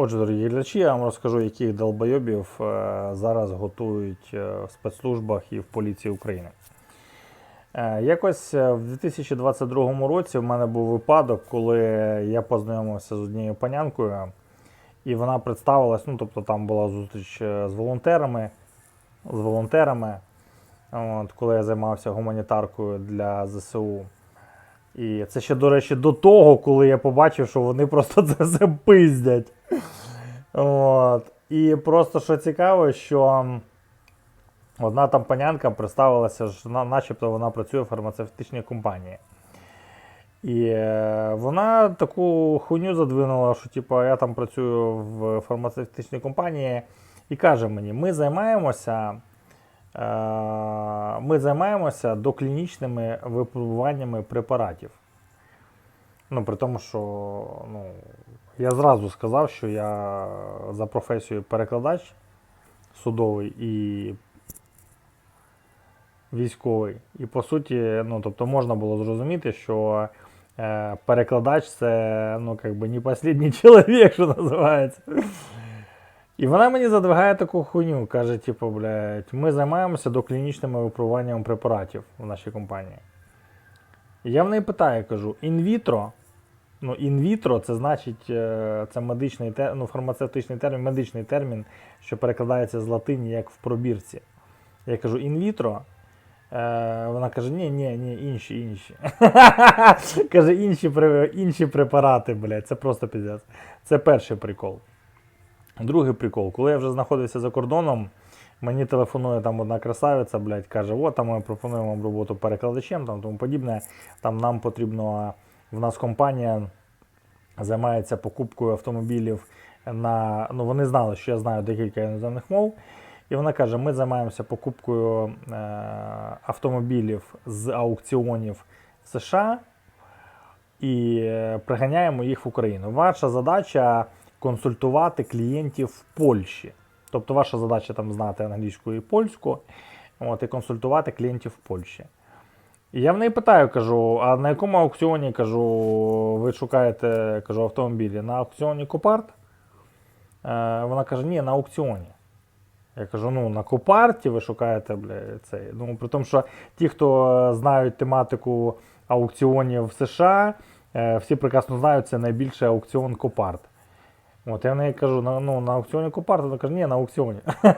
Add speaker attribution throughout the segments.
Speaker 1: Отже, дорогі глядачі, я вам розкажу, яких долбойобів е, зараз готують е, в спецслужбах і в поліції України. Е, Якось в 2022 році в мене був випадок, коли я познайомився з однією панянкою, і вона представилась, ну тобто там була зустріч з волонтерами, з волонтерами, от, коли я займався гуманітаркою для ЗСУ. І це ще, до речі, до того, коли я побачив, що вони просто це все пиздять. От. І просто що цікаво, що одна там панянка представилася, що начебто вона працює в фармацевтичній компанії. І е, вона таку хуйню задвинула, що типу, я там працюю в фармацевтичній компанії, і каже мені, ми займаємося. Е, Ми займаємося доклінічними випробуваннями препаратів. Ну, при тому, що ну, я зразу сказав, що я за професією перекладач судовий і військовий. І по суті, ну, тобто можна було зрозуміти, що е, перекладач це ну, как би не останній чоловік, що називається. І вона мені задвигає таку хуйню, каже, типу, блядь, ми займаємося доклінічними випробуваннями препаратів в нашій компанії. Я в неї питаю, кажу, інвітро. Ну, інвітро це значить, е, це медичний ну, фармацевтичний термін, медичний термін, що перекладається з латині як в пробірці. Я кажу, інвітро. Е, вона каже, ні, ні, ні, інші, інші. каже, інші, інші препарати, блядь, це просто піздець. Це перший прикол. Другий прикол, коли я вже знаходився за кордоном, мені телефонує там одна красавиця, блядь, каже, от там ми пропонуємо вам роботу перекладачем, там тому подібне. Там нам потрібно, в нас компанія займається покупкою автомобілів на. Ну, вони знали, що я знаю декілька іноземних мов. І вона каже: ми займаємося покупкою е, автомобілів з аукціонів США і е, приганяємо їх в Україну. Ваша задача консультувати клієнтів в Польщі. Тобто ваша задача там знати англійську і польську, от, і консультувати клієнтів в Польщі. І я в неї питаю, кажу, а на якому аукціоні кажу, ви шукаєте кажу, автомобілі? На аукціоні Копарт? Е, вона каже, ні, на аукціоні. Я кажу, ну на Копарті ви шукаєте бля, цей. Ну, при тому, що ті, хто е, знають тематику аукціонів в США, е, всі прекрасно знають, це найбільший аукціон Копарт. От я в неї кажу, на, ну, на аукціоні купарта, вона каже, ні, на аукціоні.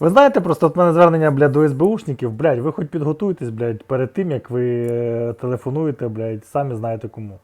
Speaker 1: Ви знаєте, просто от мене звернення блядь, до СБУшників, блядь, ви хоч підготуйтесь, блядь, перед тим, як ви е, телефонуєте, блядь, самі знаєте кому.